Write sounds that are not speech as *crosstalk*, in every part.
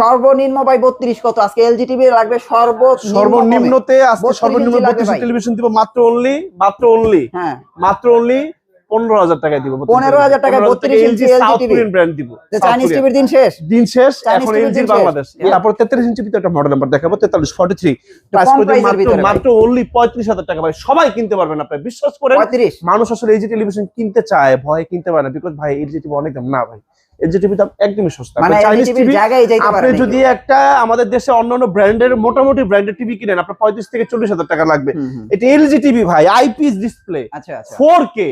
সর্বনিম্ন ভাই 32 কত? আজকে এলজি টিভি লাগবে সর্ব সর্বনিম্নতে আজকে সর্বনিম্ন ইঞ্চি 32 টেলিভিশন দিব মাত্র অনলি মাত্র অনলি হ্যাঁ। মাত্র অনলি পনেরো হাজার টাকায় দিব 15,000 টাকায় 32 ইঞ্চি LG সাউথ ব্র্যান্ড দিব। যে চাইনিজ টিভির দিন শেষ। দিন শেষ এখন এলজি বাংলাদেশ। হ্যাঁ। তারপর তেত্রিশ ইঞ্চি ভিতরে একটা মডেল নাম্বার দেখাবো প্রাইস করে মাত্র অনলি টাকা। ভাই সবাই কিনতে পারবেন আপনি বিশ্বাস করেন। 35 মানুষ আসলে এলজি টেলিভিশন কিনতে চায় ভয়ে কিনতে পারে না বিকজ ভাই এলজি টিভি অনেক দাম না ভাই। এলজি টিভি দাম একদমই সস্তা। মানে চাইনিজ টিভি জায়গায় যাইতে আপনি যদি একটা আমাদের দেশে অন্যান্য ব্র্যান্ডের মোটামুটি ব্র্যান্ডের টিভি কিনেন আপনার পঁয়ত্রিশ থেকে চল্লিশ হাজার টাকা লাগবে। এটা এলজি টিভি ভাই আইপিএস ডিসপ্লে আচ্ছা আচ্ছা। ফোর কে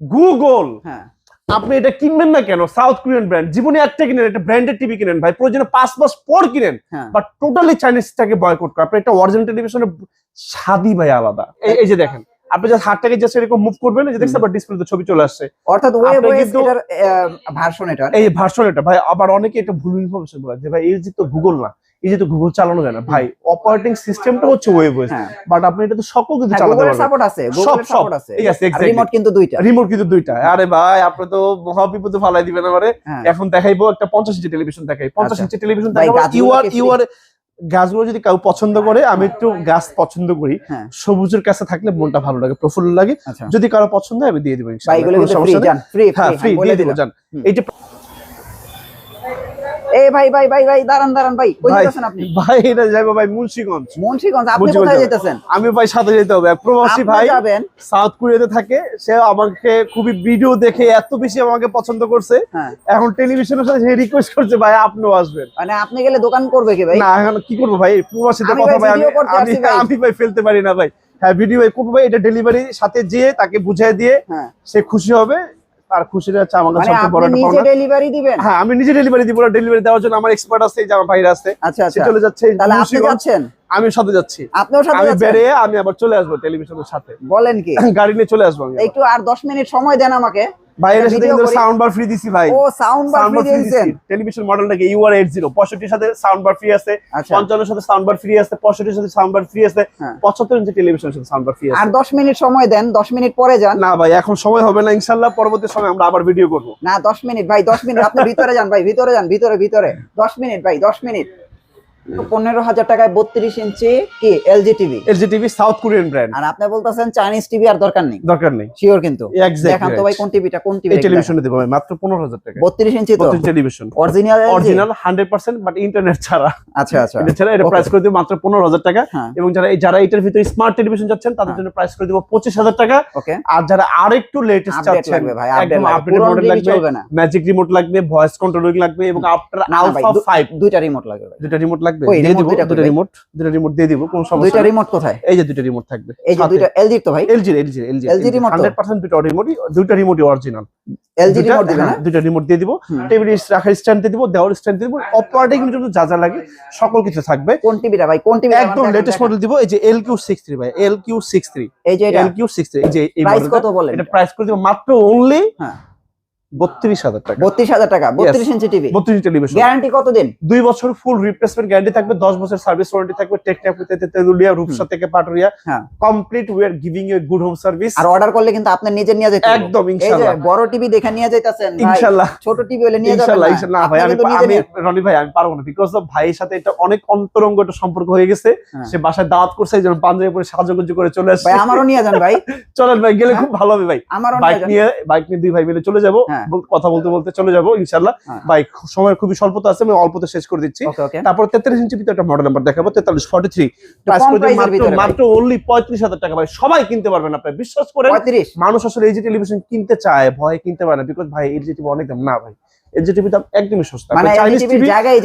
গুগল হ্যাঁ। আপনি এটা কিনবেন না কেন? সাউথ কোরিয়ান ব্র্যান্ড জীবনে একটা কিনেন একটা ব্র্যান্ডেড টিভি কিনেন ভাই প্রয়োজনে পাঁচ মাস পর কিনেন। বাট টোটালি চাইনিজটাকে বয়কট করে। আপনি একটা অরিজিনাল টেলিভিশনের স্বাদই ভাই আলাদা। এই যে দেখেন। আপনি জাস্ট হাতটাকে জাস্ট এরকম মুভ করবেন এই যে দেখছেন ডিসপ্লেতে ছবি চলে আসছে। অর্থাৎ এটার ভার্সন এটা। এই ভার্সন এটা ভাই আবার অনেকে এটা ভুল ইনফরমেশন বলে যে ভাই এলজি তো গুগল না এই যে তো গুগল চালানো যায় না। ভাই অপারেটিং সিস্টেমটা হচ্ছে ওয়েব ওয়েস হ্যাঁ। বাট আপনি এটা তো সকল কিছু হ্যাঁ, চালাতে পারবেন। সাপোর্ট আছে সব সাপোর্ট আছে। রিমোট কিন্তু দুইটা। রিমোট কিন্তু দুইটা। আরে ভাই আপনি তো মহা বিপদে ফালাই দিবেন আমারে। হ্যাঁ। এখন দেখাইবো একটা পঞ্চাশ ইঞ্চি টেলিভিশন দেখাই। পঞ্চাশ আচ্ছা। ইঞ্চি টেলিভিশন ভাই, দেখাবো গাছগুলো ইউআর কি ইউআর গাছগুলো যদি কেউ পছন্দ করে আমি একটু গাছ পছন্দ করি। হ্যাঁ। সবুজের কাছে থাকলে মনটা ভালো লাগে প্রফুল্ল লাগে। আচ্ছা। যদি কারও পছন্দ হয় আমি দিয়ে দিবো সমস্যা ফ্রি হ্যাঁ ফ্রি দিয়ে দিব যান এইটা এই ভাই ভাই ভাই ভাই দাঁড়ান দাঁড়ান ভাই কই যাচ্ছেন আপনি? ভাই এটা যাইবো ভাই মুন্সিগঞ্জ। মুন্সিগঞ্জ আপনি কোথায় যাব। আমি ভাই সাথে যেতে হবে। এক প্রবাসী ভাই যাবেন। সাউথ কোরিয়াতে থাকে। সে আমাকে খুবই ভিডিও দেখে এত বেশি আমাকে পছন্দ করছে। হ্যাঁ। এখন টেলিভিশনের সাথে সে রিকোয়েস্ট করছে ভাই আপনিও আসবেন। মানে আপনি গেলে দোকান করবে কি ভাই? না এখন কি করব ভাই? প্রবাসীদের কথা ভাই ভাই আমি আমি ভাই। ফেলতে পারি না ভাই। হ্যাঁ ভিডিও করব ভাই এটা ডেলিভারি সাথে যেয়ে তাকে বুঝিয়ে দিয়ে হ্যাঁ। সে খুশি হবে। তার খুশি হচ্ছে আমাদের মানে সবচেয়ে বড় একটা নিজে ডেলিভারি দিবেন? হ্যাঁ আমি নিজে ডেলিভারি দিব ডেলিভারি দেওয়ার জন্য আমার এক্সপার্ট আছে এই যে আমার ভাইরা আছে। আচ্ছা আচ্ছা। চলে যাচ্ছে তাহলে আপনি। যাচ্ছেন? আমি সাথে যাচ্ছি। আপনিও সাথে আমি যাচ্ছেন? আমি আবার চলে আসব টেলিভিশনের সাথে। বলেন কি? *clears throat* গাড়ি নিয়ে চলে আসব আমি একটু আর 10 মিনিট সময় দেন আমাকে। ভাই এর সাথে কিন্তু সাউন্ড বার ফ্রি দিছি ভাই। ও সাউন্ড বার ফ্রি দিয়েছেন? টেলিভিশন মডেলটাকে ইউআর এইট জিরো পঁয়ষট্টির সাথে সাউন্ড বার ফ্রি আছে আচ্ছা। পঞ্চান্নের সাথে সাউন্ড বার ফ্রি আছে পঁয়ষট্টির সাথে সাউন্ড বার ফ্রি আছে হ্যাঁ। পঁচাত্তর ইঞ্চি টেলিভিশনের সাথে সাউন্ড বার ফ্রি আছে। আর 10 মিনিট সময় দেন 10 মিনিট পরে যান। না ভাই এখন সময় হবে না ইনশাল্লাহ পরবর্তী সময় আমরা আবার ভিডিও করব। না 10 মিনিট ভাই 10 মিনিট আপনি ভিতরে যান ভাই ভিতরে যান ভিতরে ভিতরে। 10 মিনিট ভাই 10 মিনিট। পনেরো হাজার টাকায় বত্রিশ ইঞ্চি কি? LG TV? LG TV South Korean brand আর আপনি বলতেছেন চাইনিজ টিভি আর দরকার নেই? দরকার নেই। শিওর কিন্তু। দেখান তো ভাই কোন টিভিটা কোন টিভি টেলিভিশনে দেবো মাত্র পনেরো হাজার টাকা বত্রিশ ইঞ্চি তো? Television original original hundred percent but internet ছাড়া। আচ্ছা আচ্ছা। এটা ছাড়া এটা প্রাইস করে দিব মাত্র পনেরো হাজার টাকা। এবং যারা এই- যারা এটার ভিতরে স্মার্ট টেলিভিশন যাচ্ছেন তাদের হ্যাঁ। জন্য প্রাইস করে দিব পঁচিশ হাজার টাকা। ওকে আর যারা আরেকটু লেটেস্ট চাচ্ছেন একদম আপডেট মডেল লাগবে না। ম্যাজিক রিমোট লাগবে ভয়েস কন্ট্রোলিং লাগবে এবং আফটার আলফা 5 দুইটা রিমোট লাগবে ভাই। দুটো রিমোট লাগবে? ওই দিয়ে দিব দুটো রিমোট দুটো রিমোট দিয়ে দিব কোন সমস্যা দুইটা রিমোট কোথায়? এই যে দুটো রিমোট থাকবে এই যে দুইটা এলজি তো ভাই? LG LG LG LG remote 100% দুটো রিমোটই দুটো রিমোটই অরিজিনাল এলজি রিমোট দিবেন দুটো রিমোট দিয়ে দিব। টেবিল রাখার স্ট্যান্ড দিয়ে দিব দেওয়াল স্ট্যান্ড দিয়ে দিব অপারেটিং জন্য যা যা লাগে সকল কিছু থাকবে। কোন টিভিটা ভাই? কোন টিভি একদম লেটেস্ট মডেল দিব এই যে LQ63 ভাই LQ63 এই যে এটা। LQ63 এই যে এই প্রাইস কত বলেন? এটা প্রাইস করে দিব মাত্র অনলি হ্যাঁ। 32000 টাকা। বত্রিশ হাজার টাকা বত্রিশ ইঞ্চি টিভি। 32 টেলিভিশন গ্যারান্টি কতদিন? দুই বছর ফুল রিপ্লেসমেন্ট গ্যারান্টি থাকবে দশ বছর সার্ভিস ওয়ারেন্টি থাকবে টেকনাফ তেতুলিয়া রূপসা থেকে Paturia. Complete we are giving you good home service R order করলে কিন্তু আপনি নিজে নিয়ে যেতে একদম, ইনশাআল্লাহ। বড় টিভি দেখে নিয়ে যাইতাছেন ইনশাআল্লাহ ছোট টিভি হলে নিয়ে যাবেন ইনশাআল্লাহ ইনশাআল্লাহ ভাই আমি কিন্তু আমি রনি ভাই আমি পারব না। বিকজ অফ ভাইয়ের সাথে এটা অনেক অন্তরঙ্গ একটা সম্পর্ক হয়ে গেছে। হ্যাঁ। সে বাসায় দাওয়াত করছে জন্য পাঞ্জাবি পরে সাজুগুজু করে চলে আসছে। ভাই আমারও নিয়ে যান ভাই। *laughs* চলেন ভাই গেলে হ্যাঁ। খুব ভালো হবে ভাই। আমারও বাইক নিয়ে বাইক নিয়ে দুই ভাই মিলে চলে যাব। হ্যাঁ। বল- কথা বলতে বলতে চলে যাব ইনশাআল্লাহ। হ্যাঁ। ভাই সময় খুবই স্বল্পতা আছে আমি অল্পতে শেষ করে দিচ্ছি। তারপর তেত্রিশ ইঞ্চি ভিতরে একটা মডেল নাম্বার দেখাবো তেতাল্লিশ ফর্টি থ্রি করে মাত্র অনলি পঁয়ত্রিশ হাজার টাকা। ভাই সবাই কিনতে পারবেন আপনি বিশ্বাস করেন। পঁয়ত্রিশ? মানুষ আসলে এই যে টেলিভিশন কিনতে চায় ভয় কিনতে পারে না বিকজ ভাই এলজি টিভি অনেক দাম। না ভাই এলজি টিভি দাম একদমই সস্তা। মানে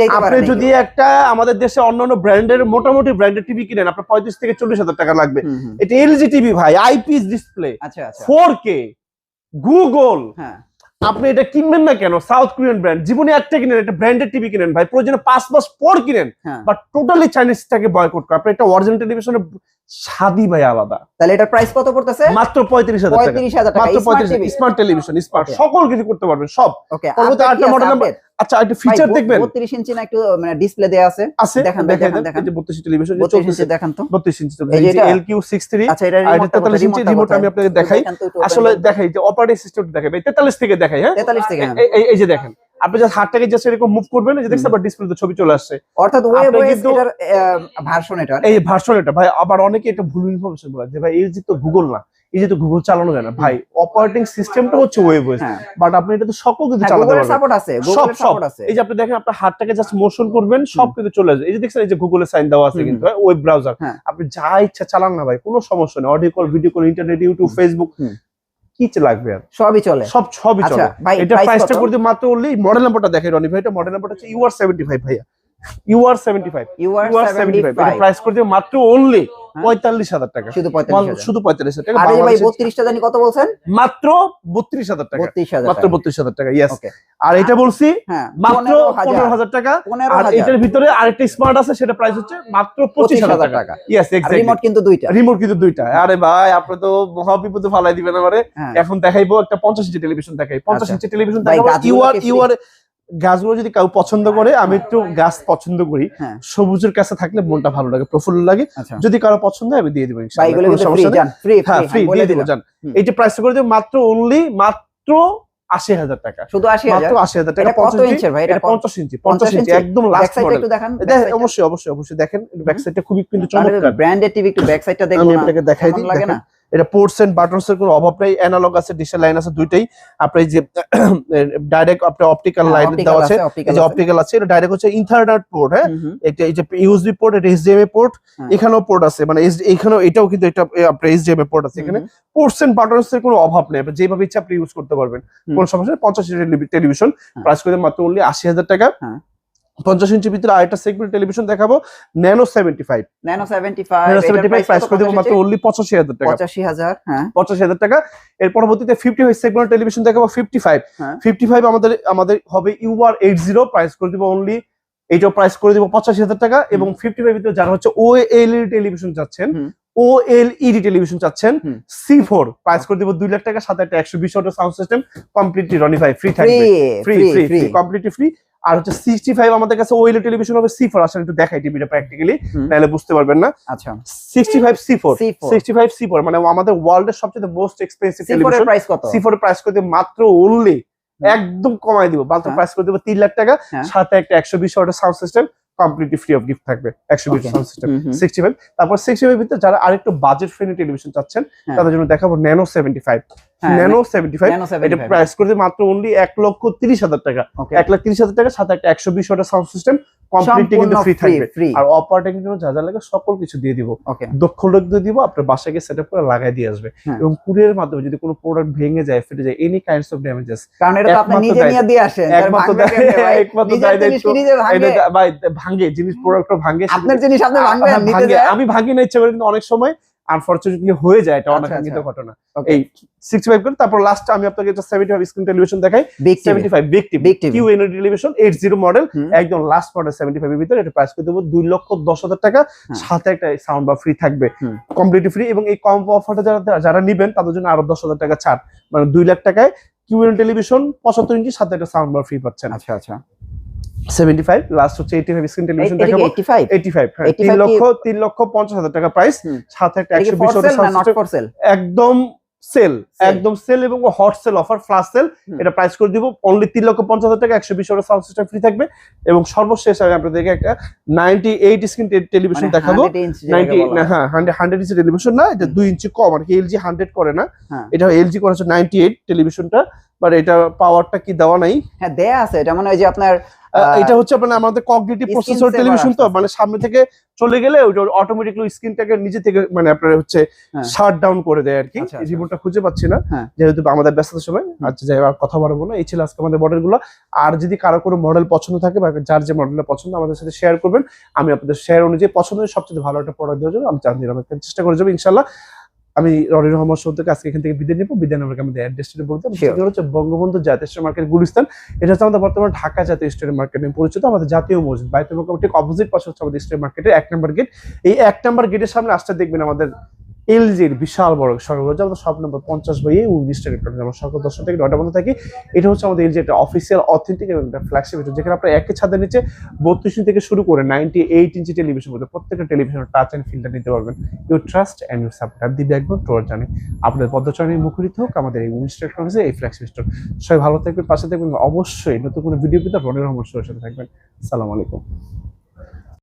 আপনি যদি একটা আমাদের দেশে অন্যান্য ব্র্যান্ডের মোটামুটি ব্র্যান্ডের টিভি কিনেন আপনার পঁয়ত্রিশ থেকে চল্লিশ হাজার টাকা লাগবে। এটা এলজি টিভি ভাই IPS display four K Google হ্যাঁ। আপনি এটা কিনবেন না কেন? সাউথ কোরিয়ান ব্র্যান্ড জীবনে একটা কিনেন একটা ব্র্যান্ডেড টিভি কিনেন ভাই। প্রয়োজনে পাঁচ মাস পর কিনেন। বা বাট টোটালি চাইনিজটাকে বয়কট করেন আপনি একটা অরিজিনাল টেলিভিশনের স্বাদই ভাই আলাদা। তাহলে এটার প্রাইস কত পড়তেছে? মাত্র পঁয়ত্রিশ হাজার টাকা। পঁয়ত্রিশ হাজার টাকা। মাত্র স্মার্ট পঁয়ত্রিশ টিভি স্মার্ট টেলিভিশন স্মার্ট সকল কিছু করতে পারবেন সব। ওকে পরবর্তী আরেকটা মডেল number আচ্ছা একটা ফিচার দেখবেন। বত্রিশ ইঞ্চি না একটু মানে ডিসপ্লে দেয়া আছে। আছে দেখান দেখান, দেখান। যে 32 টেলিভিশন বত্রিশ ইঞ্চি দেখান তো। বত্রিশ ইঞ্চি এই যে আচ্ছা এটা আর 43 ইঞ্চি remote আমি আপনাকে দেখাই। আসলে দেখাই যে অপারেটিং সিস্টেম দেখাই। ভাই তেতাল্লিশ থেকে দেখাই হ্যাঁ? তেতাল্লিশ থেকে। এই- এই- যে দেখেন আপনি জাস্ট হাতটাকে জাস্ট এরকম মুভ করবেন যে দেখছেন আবার ডিসপ্লেতে ছবি চলে আসছে। অর্থাৎ ওয়েব এটার ভার্সন এটা এই ভার্সন এটা ভাই আবার অনেকে এটা ভুল ইনফরমেশন বলে যে ভাই এই যে তো গুগল না। এই যে তো গুগল চালানো যায় না ভাই অপারেটিং সিস্টেমটা হচ্ছে ওয়েব হ্যাঁ। বাট আপনি এটা তো সকল কিছু চালাতে পারবেন। সাপোর্ট আছে সব সব। সাপোর্ট আছে। এই যে আপনি দেখেন আপনার হাতটাকে জাস্ট মোশন করবেন সব। কিন্তু চলে আসবে। এই যে দেখছেন এই যে গুগলের সাইন দেওয়া আছে কিন্তু ওয়েব ব্রাউজার হ্যাঁ। আপনি যা ইচ্ছা চালান না ভাই কোনো সমস্যা নেই। Audio call video call internet YouTube Facebook কি লাগবে আর? সবই চলে। সব সবই আচ্ছা চলে। এটা প্রাইস প্রাইসটা কত? করে দিয়ে মাত্র অনলি মডেল নাম্বারটা দেখেন রনি ভাই এটা মডেল নাম্বারটা হচ্ছে ইউআর সেভেন্টি ফাইভ ভাইয়া। UR seventy five UR UR seventy five এটা প্রাইস করে মাত্র অনলি হ্যাঁ। পঁয়তাল্লিশ হাজার টাকা। শুধু শুধু পঁয়তাল্লিশ হাজার টাকা। আর এই যে ভাই বাংলাদেশে 32টা জানি কত বলছেন? মাত্র বত্রিশ হাজার টাকা। 32000 মাত্র বত্রিশ হাজার টাকা ইয়েস আর এটা বলছি হ্যাঁ মাত্র পনেরো হাজার। টাকা। আর এটার ভিতরে আরেকটা স্মার্ট আছে সেটা প্রাইস হচ্ছে মাত্র পঁচিশ হাজার টাকা। ইয়েস রিমোট কিন্তু দুইটা। রিমোট কিন্তু দুইটা। আরে ভাই আপনি তো মহা বিপদে ফালাই দিবেন আমারে। হ্যাঁ। এখন দেখাইবো একটা পঞ্চাশ ইঞ্চি টেলিভিশন দেখাই। পঞ্চাশ আচ্ছা। ইঞ্চি টেলিভিশন ভাই, দেখাবো। গাছগুলো ইউআর ইউআর গাছগুলো যদি কেউ পছন্দ করে আমি একটু গাছ পছন্দ করি। হ্যাঁ। সবুজের কাছে থাকলে মনটা ভালো লাগে প্রফুল্ল লাগে। আচ্ছা। যদি কারও পছন্দ হয় আমি দিয়ে দিবো হ্যাঁ ফ্রি দিয়ে জান। হুম। এইটা প্রাইস করে দেবো মাত্র অনলি মাত্র আশি হাজার টাকা। শুধু 80000 মাত্র আশি হাজার টাকা এটা কত 50 ইঞ্চের ভাই? এটা এটা পঞ্চাশ ইঞ্চি পঞ্চাশ ইঞ্চি একদম লাস্ট সাইডটা মডেল একটু দেখান অবশ্যই অবশ্যই অবশ্যই দেখেন ব্যাক সাইডটা খুবই কিন্তু চমৎকার। ব্র্যান্ডেড টিভি একটু ব্যাক সাইডটা আমি আপনাকে দেখাই দিই লাগে না? এটা পোর্টস এন্ড বাটনস এর কোনো অভাব নাই। অ্যানালগ আছে ডিজিটাল লাইন আছে দুইটাই। আপনার যে ডাইরেক্ট আপনার অপটিক্যাল লাইন হ্যাঁ, দেওয়া আছে। যে অপটিক্যাল আছে এটা ডাইরেক্ট হচ্ছে ইথারনেট পোর্ট হ্যাঁ। এটা এই যে ইউএসবি পোর্ট এটা এইচডিএমআই পোর্ট হ্যাঁ। এখানেও পোর্ট আছে। মানে এখানেও এটাও কিন্তু এটা আপনার এইচডিএমআই পোর্ট আছে এখানে। পোর্টস এন্ড বাটনস এর কোনো অভাব নেই। আপনি যেভাবে ইচ্ছা আপনি ইউজ করতে পারবেন। কোন সমস্যা নেই পঞ্চাশ টেলিভিশন হ্যাঁ। প্রাইস করে মাত্র অনলি আশি হাজার টাকা। হ্যাঁ। পঞ্চাশ ইঞ্চির ভিতরে আরেকটা সেগমেন্ট টেলিভিশন দেখাবো nano seventy five nano 75 nano এটার সেভেন্টি ফাইভ প্রাইস করে দেবো মাত্র অনলি পঁচাশি হাজার টাকা। 85000 হ্যাঁ। পঁচাশি হাজার টাকা। এর পরবর্তীতে ফিফটি ফাইভ সেগমেন্ট টেলিভিশন দেখাবো ফিফটি ফাইভ। ফিফটি ফাইভ আমাদের আমাদের হবে ইউআর এইট জিরো প্রাইস করে দিব অনলি এইটাও প্রাইস করে দিব পঁচাশি হাজার টাকা এবং ফিফটি ফাইভ ভিতরে যারা হচ্ছে ও এল টেলিভিশন চাচ্ছেন। ও এল ইডি টেলিভিশন চাচ্ছেন। সি ফোর প্রাইস করে দিব দুই লাখ টাকা সাথে একটা একশো বিশ সাউন্ড সিস্টেম কমপ্লিটলি রনি ভাই ফ্রি থাকবে। Free free free completely free আর হচ্ছে সিক্সটি ফাইভ আমাদের কাছে ওয়েল টেলিভিশন হবে সি ফোর আসলে একটু দেখাই টিভিটা প্র্যাকটিক্যালি। নাহলে বুঝতে পারবেন না। আচ্ছা। Sixty five C four sixty five C four মানে আমাদের ওয়ার্ল্ডের সবচেয়ে মোস্ট এক্সপেন্সিভ সি4 এর টেলিভিশন প্রাইস কত? সি ফোর প্রাইস করে দিব মাত্র অনলি একদম কমাই দিব। মাত্র হ্যাঁ। প্রাইস করে দিব তিন লাখ টাকা। হ্যাঁ। সাথে একটা একশো বিশ ওয়াটের sound system completely free of gift থাকবে। একশো বিশ সাউন্ড সিস্টেম। সিক্সটি ফাইভ তারপর সিক্সটি ফাইভ ভিতরে যারা আরেকটু বাজেট ফ্রেন্ডলি টেলিভিশন চাচ্ছেন হ্যাঁ। তাদের জন্য দেখাবো ন্যানো সেভেন্টি ফাইভ হ্যাঁ, ন্যানো সেভেন্টি ফাইভ এটা প্রাইস করে দিব মাত্র অনলি এক লক্ষ তিরিশ হাজার টাকা। এক লাখ তিরিশ হাজার টাকা সাথে একটা একশো বিশ ওয়াটের সাউন্ড সিস্টেম কমপ্লিটলি কিন্তু ফ্রি থাকবে। আর অপারেটিং জন্য যা যা লাগে সকল কিছু দিয়ে দিব। দক্ষ লোক দিয়ে দিব আপনার বাসাকে সেট আপ করে লাগাই দিয়ে আসবে। হ্যাঁ। এবং মাধ্যমে যদি কোনো প্রোডাক্ট ভেঙে যায় ফেটে যায় এনি কাইন্ডস অফ ড্যামেজেস কারণ এটা আপনি নিজে নিয়ে দিয়ে আসেন। একমাত্র? *laughs* একমাত্র দায়িত্ব- ভাঙে। জিনিস প্রোডাক্টটা ভাঙে আপনার জিনিস আপনি ভাঙবেন হ্যাঁ। আমি ভাঙি না ইচ্ছা করে কিন্তু অনেক সময় আনফরচুনেটলি হয়ে যায় এটা আচ্ছা, অনাকাঙ্ক্ষিত আচ্ছা। ঘটনা. এই সিক্সটি ফাইভ করে তারপর লাস্ট আমি আপনাকে সেভেন্টি ফাইভ স্ক্রিন টেলিভিশন দেখাই। Big TV seventy five big TV Q N television eight zero model একদম লাস্ট মডেল সেভেন্টি ফাইভ এর ভিতরে। এটা প্রাইস করে দেবো দুই লক্ষ দশ হাজার টাকা। হ্যাঁ। সাথে একটা সাউন্ড বা ফ্রি থাকবে। হুম। কমপ্লিটলি ফ্রি এবং এই কম অফারটা যারা যারা নিবেন তাদের জন্য আরও দশ হাজার টাকা ছাড়। মানে দুই লাখ টাকায় কিউএন টেলিভিশন পঁচাত্তর ইঞ্চি সাথে একটা সাউন্ড বার ফ্রি পাচ্ছেন। আচ্ছা আচ্ছা। সেভেন্টি ফাইভ লাস্ট হচ্ছে এইটি ফাইভ স্ক্রিন টেলিভিশন দেখাবো। 85 85 তিন কি- লক্ষ তিন লক্ষ পঞ্চাশ হাজার টাকা প্রাইস সাথে একটা একদম সেল একদম সেল এবং hot sale offer flash sale এটা প্রাইস করে দিব। অনলি তিন লক্ষ পঞ্চাশ হাজার টাকা একশো বিশ ওয়াটের সাউন্ড সিস্টেম ফ্রি থাকবে। এবং সর্বশেষ আমি আপনাদেরকে একটা নাইনটি এইট স্ক্রিন টেলিভিশন দেখাবো। 100 ইঞ্চ যেটাকে নাইনটি হ্যাঁ হান্ড্রেড হান্ড্রেড ইঞ্চি টেলিভিশন না এটা দুই ইঞ্চি কম আর কি এলজি হান্ড্রেড করে না। হ্যাঁ। এটা এলজি করা হচ্ছে নাইনটি এইট টেলিভিশনটা বাট এটা পাওয়ারটা কি দেওয়া নাই? হ্যাঁ দেয়া আছে। এটা মানে ওই যে আপনার এটা হচ্ছে মানে আমাদের কগনিটিভ প্রসেসর টেলিভিশন তো মানে সামনে থেকে চলে গেলে ওইটা অটোমেটিকলি স্ক্রিনটাকে নিজে থেকে মানে আপনার হচ্ছে হ্যাঁ। শাট ডাউন করে দেয় আর কি। রিমোটটা খুঁজে পাচ্ছি না। হ্যাঁ। যেহেতু আমাদের ব্যস্ততার সময় আচ্ছা যাই হোক, আর কথা বাড়াবো না। এই ছিল আজকে আমাদের মডেলগুলো। আর যদি কারও কোনো মডেল পছন্দ থাকে বা যার যে মডেলটা পছন্দ আমাদের সাথে শেয়ার করবেন। আমি আপনাদের শেয়ার অনুযায়ী পছন্দের সবচেয়ে ভালো একটা প্রোডাক্ট দেওয়ার জন্য আমি চান দিলাম চেষ্টা করে যাব ইনশাল্লাহ আমি রনির রহমান সৌদকে আজকে এখান থেকে বিদায় নেব। বিদায় নেওয়ার আমাদের অ্যাড্রেসটা বলতে. সেটা হচ্ছে বঙ্গবন্ধু জাতীয় স্টেট মার্কেট গুলিস্তান। এটা হচ্ছে আমাদের বর্তমানে ঢাকা জাতীয় স্টেট মার্কেট নামে পরিচিত আমাদের জাতীয় মসজিদ। বাইতুল মোকাম ঠিক অপোজিট পাশে হচ্ছে আমাদের স্টেট মার্কেটের এক নম্বর গেট এই এক নম্বর গেটের সামনে আসতে দেখবেন আমাদের এলজির বিশাল বড় সর্বোচ্চ আমাদের সব নম্বর পঞ্চাশ বাই উনিশ টাকা আমরা সকাল দশটা থেকে নয়টা বন্ধ থাকি। এটা হচ্ছে আমাদের এলজি একটা অফিসিয়াল অথেন্টিক এবং একটা ফ্ল্যাগশিপ যেখানে আপনার একই ছাদের নিচে বত্রিশ ইঞ্চি থেকে শুরু করে নাইনটি এইট ইঞ্চি টেলিভিশন পর্যন্ত প্রত্যেকটা টেলিভিশনের টাচ অ্যান্ড ফিল্টার নিতে পারবেন। You trust and you support দিবে একবার টোয়ার জানি আপনাদের পদচারণে মুখরিত হোক, আমাদের এই উনিশ টেকনোলজি এই ফ্ল্যাগশিপ স্টোর সবাই ভালো থাকবেন, পাশে থাকবেন। অবশ্যই নতুন কোনো ভিডিও পেতে রনের রহমান সাথে থাকবেন। সালাম আলাইকুম।